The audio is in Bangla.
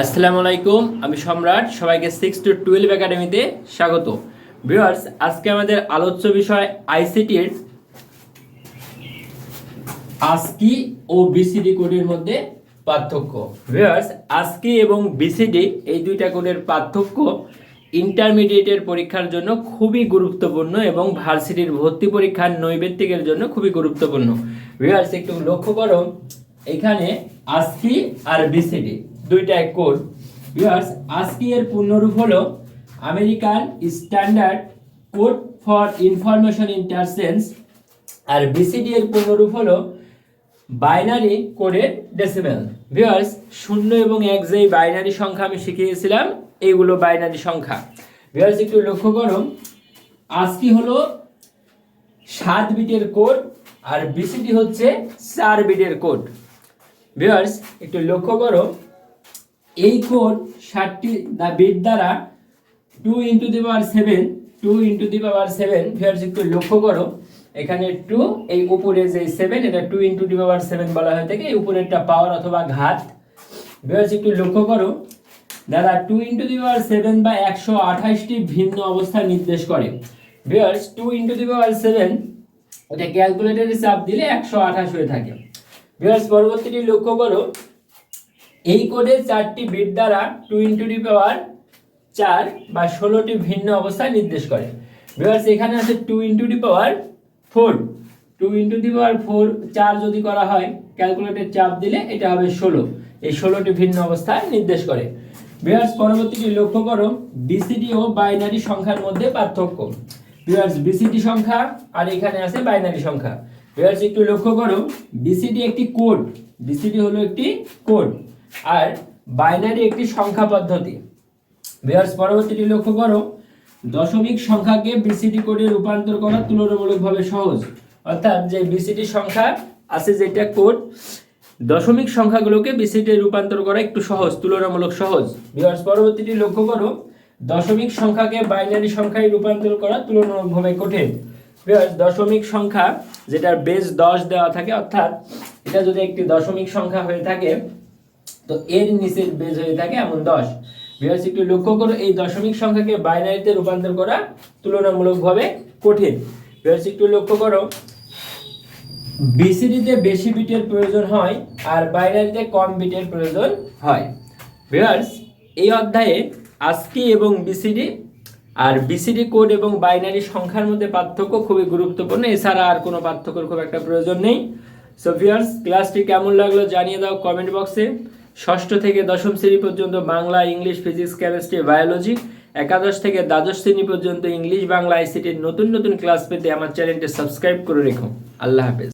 আসসালামু আলাইকুম, আমি সম্রাট, সবাইকে সিক্স টু টুয়েলভ একাডেমিতে স্বাগত। ভিউয়ার্স আজকে আমাদের আলোচ্য বিষয় আইসিটির আস্কি ও বিসিডি কোডের মধ্যে পার্থক্য। ভিউয়ার্স আস্কি এবং বিসিডি এই দুইটা কোডের পার্থক্য ইন্টারমিডিয়েটের পরীক্ষার জন্য খুবই গুরুত্বপূর্ণ এবং ভার্সিটির ভর্তি পরীক্ষার নৈবেত্তিকের জন্য খুবই গুরুত্বপূর্ণ। ভিউয়ার্স একটু লক্ষ্য করো, এখানে আস্কি আর বিসিডি দুইটা এক কোড ভিউয়ার্স আস্কি এর পূর্ণরূপ হলো American standard code for information interchange R BCD এর পূর্ণরূপ হলো বাইনারি কোডের ডেসিমেল ভিউয়ার্স শূন্য এবং এক যেই বাইনারি সংখ্যা আমি শিখিয়েছিলাম, এইগুলো বাইনারি সংখ্যা। ভিউয়ার্স একটু লক্ষ্য করো, আজকি হলো সাত বিটের কোড আর বিসিডি হচ্ছে চার বিটের কোড। ভিউয়ার্স একটু লক্ষ্য করো এই কোড ষাটটি বিট দ্বারা two into the power seven two into the power seven viewers একটু লক্ষ্য করো, এখানে টু এই উপরে যে সেভেন এটা two into the power seven বলা হয়ে থাকে, এই উপরেরটা পাওয়ার অথবা ঘাত। ভিউয়ার্স একটু লক্ষ্য করো দাদা two into the power seven বা একশো আঠাশটি ভিন্ন অবস্থা নির্দেশ করে। Viewers two into the power seven এটা ক্যালকুলেটরে চাপ দিলে একশো আঠাশ হয়ে থাকে। ভিউয়ার্স পরবর্তীটি লক্ষ্য করো এই কোডে চারটি বিট দ্বারা টু ইন্টু দি পাওয়ার চার বা ষোলোটি ভিন্ন অবস্থায় নির্দেশ করে। ভিউয়ার্স এখানে আছে two into the power four two into the power four চার যদি করা হয় ক্যালকুলেটর চাপ দিলে এটা হবে ষোলো। এই ষোলোটি ভিন্ন অবস্থায় নির্দেশ করে। ভিউয়ার্স পরবর্তীটি লক্ষ্য করো বিসিডি ও বাইনারি সংখ্যার মধ্যে পার্থক্য। ভিউয়ার্স বিসিডি সংখ্যা আর এখানে আছে বাইনারি সংখ্যা। ভিউয়ার্স একটু লক্ষ্য করো বিসিডি একটি কোড বিসিডি হলো একটি কোড আর বাইনারি একটি সংখ্যা পদ্ধতি। ভিউয়ার্স পরবর্তীটি লক্ষ্য করো। দশমিক সংখ্যাকে বিসিডি কোডে রূপান্তর করা তুলনামূলকভাবে সহজ। অর্থাৎ যে বিসিডি সংখ্যা আছে যেটা কোড, দশমিক সংখ্যাগুলোকে বিসিডি রূপান্তর করা একটু সহজ, তুলনামূলক সহজ। ভিউয়ার্স পরবর্তীটি লক্ষ্য করো। দশমিক সংখ্যাকে বাইনারি সংখ্যায় রূপান্তর করা তুলনামূলকভাবে কঠিন। দশমিক সংখ্যা যেটার বেস দশ দেওয়া থাকে, অর্থাৎ এটা যদি একটি দশমিক সংখ্যা হয়ে থাকে তো এর নিচের বেজ হয়ে থাকে এমন দশ। ভিউয়ার্স, একটু লক্ষ্য করো, এই দশমিক সংখ্যাকে বাইনারিতে রূপান্তর করা তুলনামূলকভাবে কঠিন। ভিউয়ার্স, একটু লক্ষ্য করো বিসিডিতে বেশি বিটের প্রয়োজন হয় আর বাইনারিতে কম বিটের প্রয়োজন হয়। ভিউয়ার্স, এই অধ্যায়ে আস্কি এবং বিসিডি আর বিসিডি কোড এবং বাইনারি সংখ্যার মধ্যে পার্থক্য খুবই গুরুত্বপূর্ণ। এছাড়া আর কোনো পার্থক্যর খুব একটা প্রয়োজন নেই। সো ভিউয়ার্স ক্লাসটি কেমন লাগল জানিয়ে দাও কমেন্ট বক্সে। ষষ্ঠ থেকে দশম শ্রেণি পর্যন্ত Bangla, English, physics, chemistry, biology, একাদশ থেকে দ্বাদশ শ্রেণি পর্যন্ত ইংলিশ, বাংলা, আইসিটির নতুন নতুন ক্লাস পেতে আমার চ্যানেলটি সাবস্ক্রাইব করে রেখো। আল্লাহ হাফেজ।